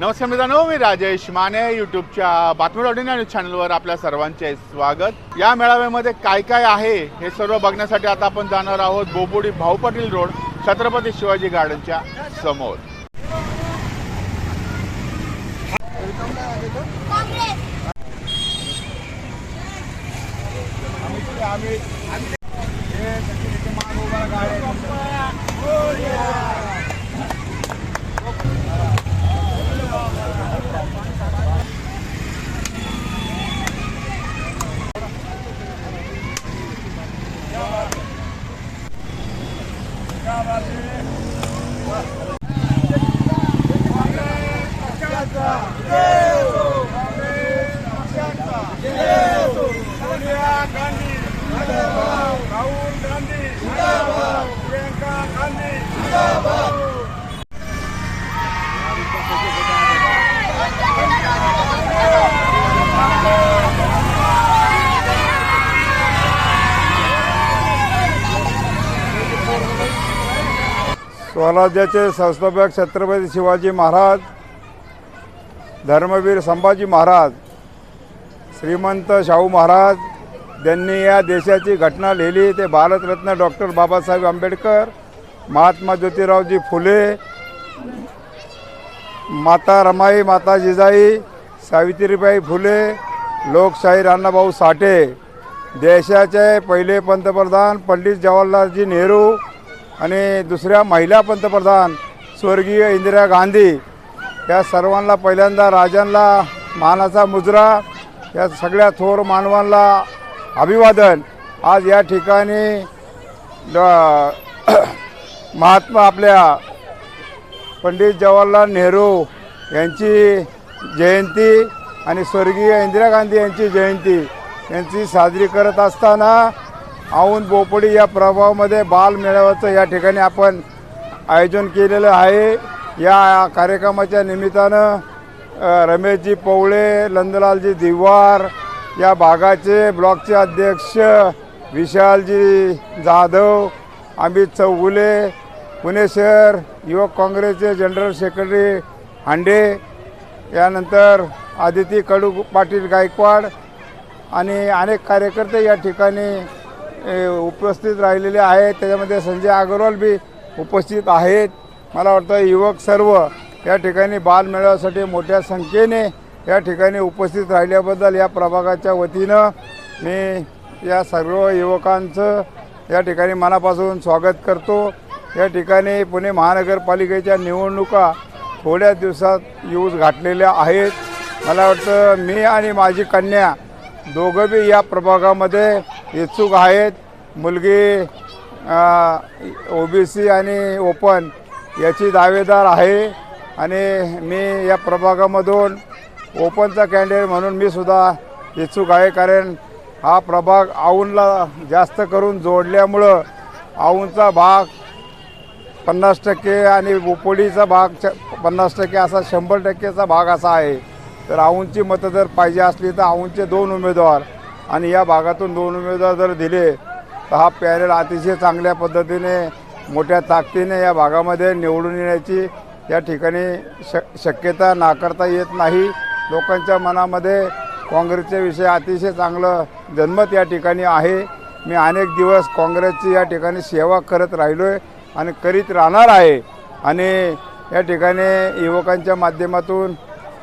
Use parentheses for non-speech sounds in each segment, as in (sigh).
नमस्कार मित्रांनो मी राजेश माने युट्यूबच्या बातमी डॉट न्यूज चॅनलवर आपल्या सर्वांचे स्वागत. या मेळाव्यामध्ये काय काय आहे हे सर्व बघण्यासाठी आता आपण जाणार आहोत बोबोडी भाऊ पाटील रोड छत्रपती शिवाजी गार्डनच्या समोर. गांधी स्वराज्याचे संस्थापक छत्रपती शिवाजी महाराज धर्मवीर संभाजी महाराज श्रीमंत शाहू महाराज त्यांनी या देशाची घटना लिहिली. ते भारतरत्न डॉक्टर बाबासाहेब आंबेडकर महात्मा ज्योतिरावजी फुले माता रमाई माता जिजाई सावित्रीबाई फुले लोकशाही राणाभाऊ साठे देशाचे पहिले पंतप्रधान पंडित जवाहरलालजी नेहरू आणि दुसऱ्या महिला पंतप्रधान स्वर्गीय इंदिरा गांधी या सर्वांना पहिल्यांदा राजांना मानाचा मुजरा या सगळ्या थोर मानवांना अभिवादन. आज या ठिकाणी (clears throat) महात्मा आपल्या पंडित जवाहरलाल नेहरू यांची जयंती आणि स्वर्गीय इंदिरा गांधी यांची जयंती यांची साजरी करत असताना औंध बोपडी या प्रभावामध्ये बाल मेळाव्याचं या ठिकाणी आपण आयोजन केलेलं आहे. या कार्यक्रमाच्या निमित्तानं रमेशजी पवळे नंदलालजी दिवार या भागाचे ब्लॉकचे अध्यक्ष विशालजी जाधव अमित चौगुले पुणे शहर युवक काँग्रेसचे जनरल सेक्रेटरी हांडे यानंतर आदिती कडू पाटील गायकवाड आणि अनेक कार्यकर्ते या ठिकाणी उपस्थित राहिलेले आहेत. त्याच्यामध्ये संजय अग्रवाल बी उपस्थित आहेत. मला वाटतं युवक सर्व या ठिकाणी बालमेळाव्यासाठी मोठ्या संख्येने या ठिकाणी उपस्थित राहिल्याबद्दल या प्रभागाच्या वतीनं मी या सर्व युवकांचं या ठिकाणी मनापासून स्वागत करतो. या ठिकाणी पुणे महानगरपालिकेच्या निवडणुका थोड्या दिवसात यूज घातलेल्या आहेत. मला वाटतं मी आणि माझी कन्या दोघं बी या प्रभागामध्ये इच्छुक आहेत. मुलगी ओबीसी आणि ओपन याची दावेदार आहे. आणि मी या प्रभागामधून ओपनचा कॅन्डिडेट म्हणून मी सुद्धा इच्छुक आहे. कारण हा प्रभाग औंधला जास्त करून जोडल्यामुळं औंधचा भाग पन्नास टक्के आणि बोपोडीचा भाग पन्नास टक्के असा शंभर टक्केचा भाग असा आहे. तर औंधची मतं जर पाहिजे असली तर औंधचे दोन उमेदवार. आणि या भागातून दोन उमेदवार जर दिले तर हा पॅरेल अतिशय चांगल्या पद्धतीने मोठ्या ताकदीने या भागामध्ये निवडून येण्याची या ठिकाणी श शक्यता नाकारता येत नाही. लोकांच्या मनामध्ये काँग्रेसच्या विषयी अतिशय चांगलं जनमत या ठिकाणी आहे. मी अनेक दिवस काँग्रेसची या ठिकाणी सेवा करत राहिलो आहे आणि करीत राहणार आहे. आणि या ठिकाणी युवकांच्या माध्यमातून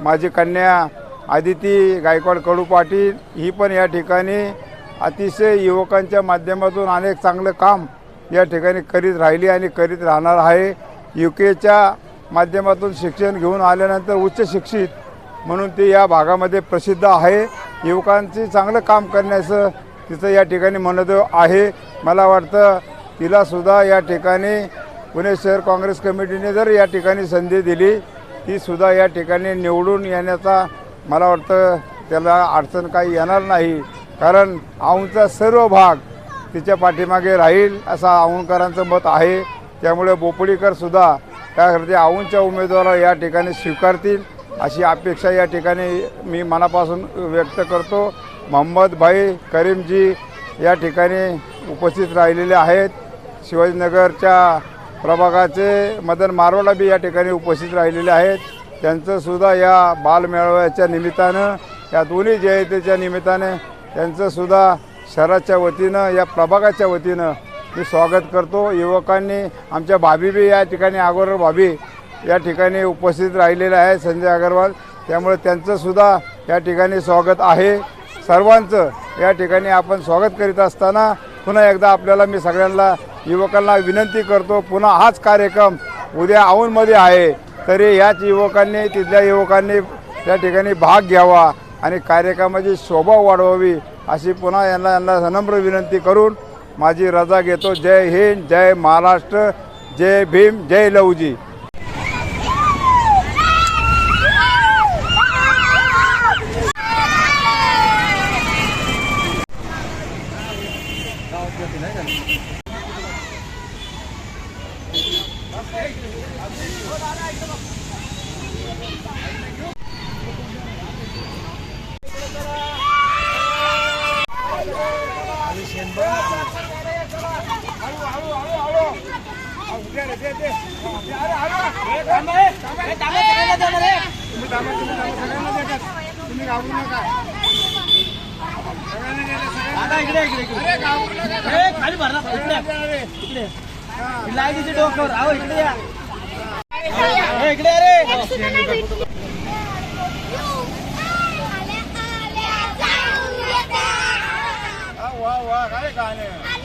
माझी कन्या आदिती गायकवाड कडू पाटील ही पण या ठिकाणी अतिशय युवकांच्या माध्यमातून अनेक चांगलं काम या ठिकाणी करीत राहिली आणि करीत राहणार आहे. यू केच्या माध्यमातून शिक्षण घेऊन आल्यानंतर उच्च शिक्षित म्हणून ती या भागामध्ये प्रसिद्ध आहे. युवकांची चांगलं काम करण्याचं तिचं या ठिकाणी मनोदय आहे. मला वाटतं तिलासुद्धा या ठिकाणी पुणे शहर काँग्रेस कमिटीने जर या ठिकाणी संधी दिली तीसुद्धा या ठिकाणी निवडून येण्याचा मला वाटतं त्याला अडचण काही येणार नाही. कारण औंधचा सर्व भाग तिच्या पाठीमागे राहील असा औंधकरांचं मत आहे. त्यामुळे बोपडीकरसुद्धा त्यासाठी औंधच्या उमेदवाराला या ठिकाणी स्वीकारतील अशी अपेक्षा या ठिकाणी मी मनापासून व्यक्त करतो. मोहम्मद भाई करीमजी या ठिकाणी उपस्थित राहिलेले आहेत. शिवाजीनगरच्या प्रभागाचे मदन मारवाला बी या ठिकाणी उपस्थित राहिलेले आहेत. त्यांचंसुद्धा या बालमेळाव्याच्या निमित्तानं या दोन्ही जयंतीच्या निमित्ताने त्यांचंसुद्धा शहराच्या वतीनं या प्रभागाच्या वतीनं मी स्वागत करतो. युवकांनी आमच्या भाभी बी या ठिकाणी अगोदर भाभी या ठिकाणी उपस्थित राहिलेले आहे संजय अगरवाल. त्यामुळे त्यांचंसुद्धा या ठिकाणी स्वागत आहे. सर्वांचं या ठिकाणी आपण स्वागत करीत असताना पुन्हा एकदा आपल्याला मी सगळ्यांना युवकांना विनंती करतो पुन्हा हाच कार्यक्रम उद्या औंधमध्ये आहे. तरी याच युवकांनी तिथल्या युवकांनी त्या ठिकाणी भाग घ्यावा आणि कार्यक्रमाची शोभा वाढवावी अशी पुन्हा यांना यांना सनम्र विनंती करून माझी रजा घेतो. जय हिंद जय महाराष्ट्र जय भीम जय लवजी खाली भरला इकडे इकडे लाईटीचे डोक्यावर आहो इकडे या इकडे वा वा काय गाणे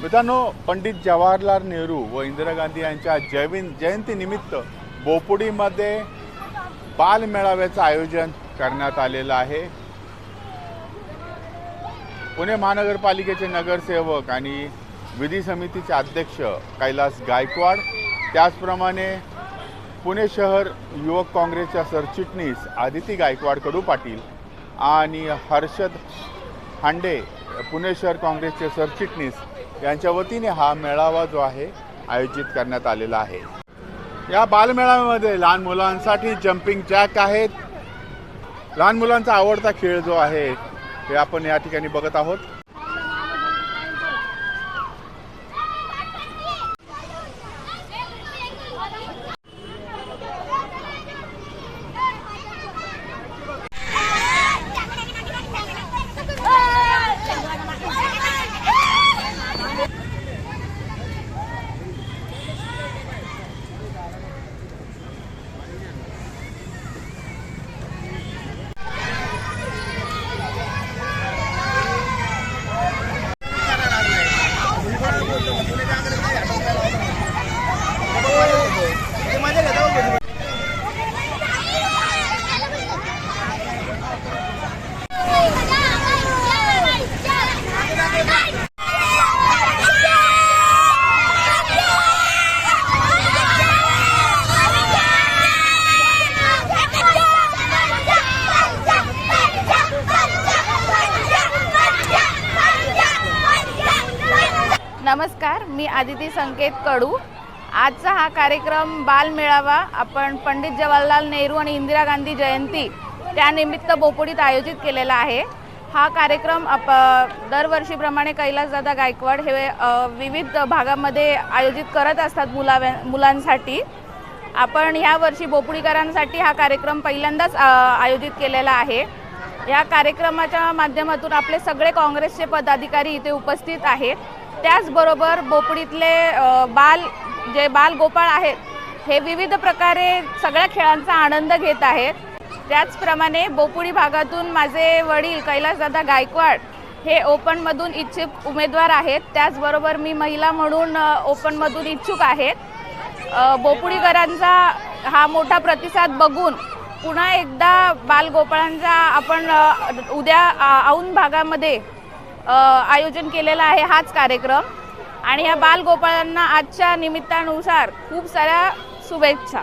मित्रांनो पंडित जवाहरलाल नेहरू व इंदिरा गांधी यांच्या जयविन जयंतीनिमित्त बोपुडीमध्ये बालमेळाव्याचं आयोजन करण्यात आलेलं आहे. पुणे महानगरपालिकेचे नगरसेवक आणि विधी समितीचे अध्यक्ष कैलास गायकवाड त्याचप्रमाणे पुणे शहर युवक काँग्रेसच्या सरचिटणीस आदिती गायकवाड कडू पाटील आणि हर्षद हांडे पुणे शहर काँग्रेसचे सरचिटणीस यांच्या वतीने हा मेळावा जो आहे आयोजित करण्यात आलेला आहे. या बालमेळाव्यामध्ये लहान मुलांसाठी जम्पिंग जॅक आहेत. लहान मुलांचा आवडता खेळ जो आहे हे आपण या ठिकाणी बघत आहोत. नमस्कार मी आदिती संकेत कडू. आजचा हा कार्यक्रम बालमेळावा आपण पंडित जवाहरलाल नेहरू आणि इंदिरा गांधी जयंती त्यानिमित्त बोपोडीत आयोजित केलेला आहे. हा कार्यक्रम आप दरवर्षीप्रमाणे कैलासदादा गायकवाड हे विविध भागामध्ये आयोजित करत असतात मुलाव्या मुलांसाठी. आपण ह्या वर्षी बोपुडीकरांसाठी हा कार्यक्रम पहिल्यांदाच आयोजित केलेला आहे. या कार्यक्रमाच्या माध्यमातून आपले सगळे काँग्रेसचे पदाधिकारी इथे उपस्थित आहेत. त्याचबरोबर बोपडीतले बाल जे बाल गोपाळ आहेत हे विविध प्रकारे सगळ्या खेळांचा आनंद घेत आहेत. त्याचप्रमाणे बोपुडी भागातून माझे वडील कैलासदादा गायकवाड हे ओपनमधून इच्छुक उमेदवार आहेत. त्याचबरोबर मी महिला म्हणून ओपनमधून इच्छुक आहेत बोपुडीकरांचा हा मोठा प्रतिसाद बघून पुन्हा एकदा बालगोपाळांचा आपण उद्या औंध भागामध्ये आयोजन केलेला आहे हाच कार्यक्रम. आणि या बालगोपाळांना आजच्या निमित्तानुसार खूप साऱ्या शुभेच्छा.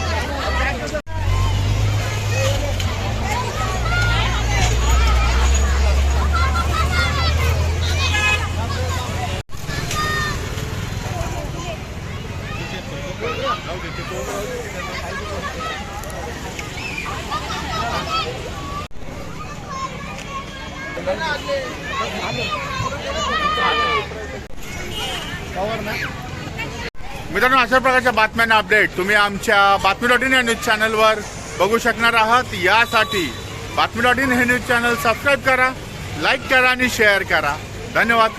मित्रांनो अशा प्रकारच्या बातम्यांना अपडेट तुम्ही आमच्या बातमी डॉट इन या न्यूज चॅनलवर बघू शकणार आहात. यासाठी बातमी डॉट इन हे न्यूज चॅनल सबस्क्राईब करा लाईक करा आणि शेअर करा. धन्यवाद.